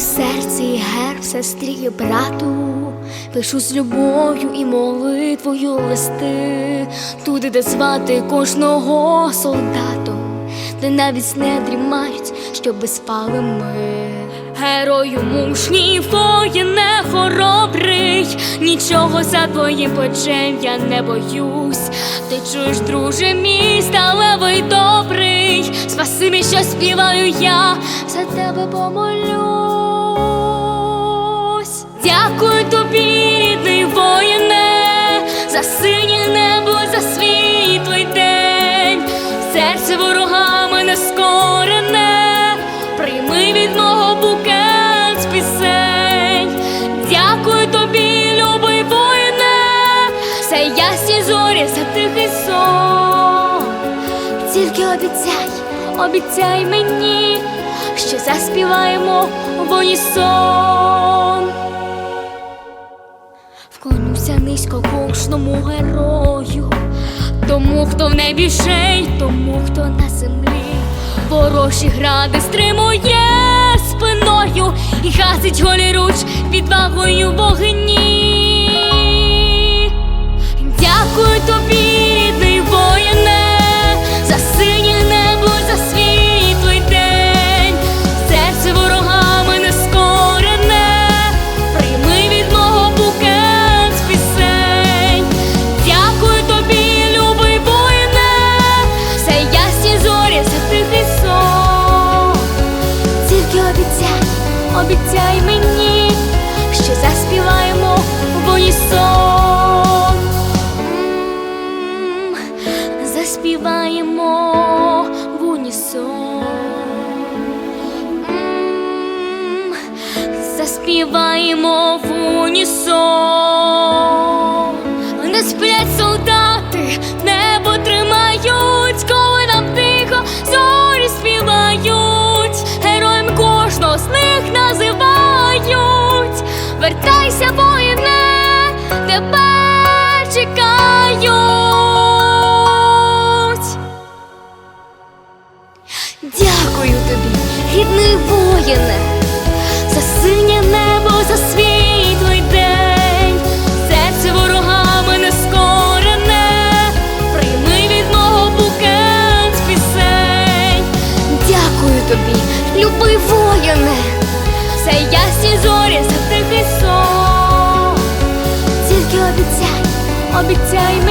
Малюй серце і герб сестрі і брату, пишу з любов'ю і молитвою листи, туди, де звати кожного солдату, де навіть не дрімають, щоби спали ми. Герою мужній воїне хоробрий, нічого за твоїм плечем я не боюсь. Ти чуєш, друже, мій сталевий добрий. Спасибі, що співаю я, за тебе помолюсь. Серце ворогами не скорене, прийми від мого букет пісень. Дякую тобі, любий воїне, все ясні зорі за тихий сон. Тільки обіцяй, обіцяй мені, що заспіваємо в унісон. Вклонюся низько кожному герою, тому, хто в небі шей, тому, хто на землі, ворожі гради стримує спиною і гасить голі руч відвагою вогні. Обіцяй, мені, що заспіваємо в унісон. Заспіваємо в унісон. Заспіваємо в називають. Вертайся, воїне, тебе чекають. Дякую тобі, рідний воїне, за синє небо, за світлий день, серце ворогами не скорене, прийми від мого букет пісень. Дякую тобі, любий воїне, все ясні зорі за тихий сон. Тільки обіцяй, обіцяй мені,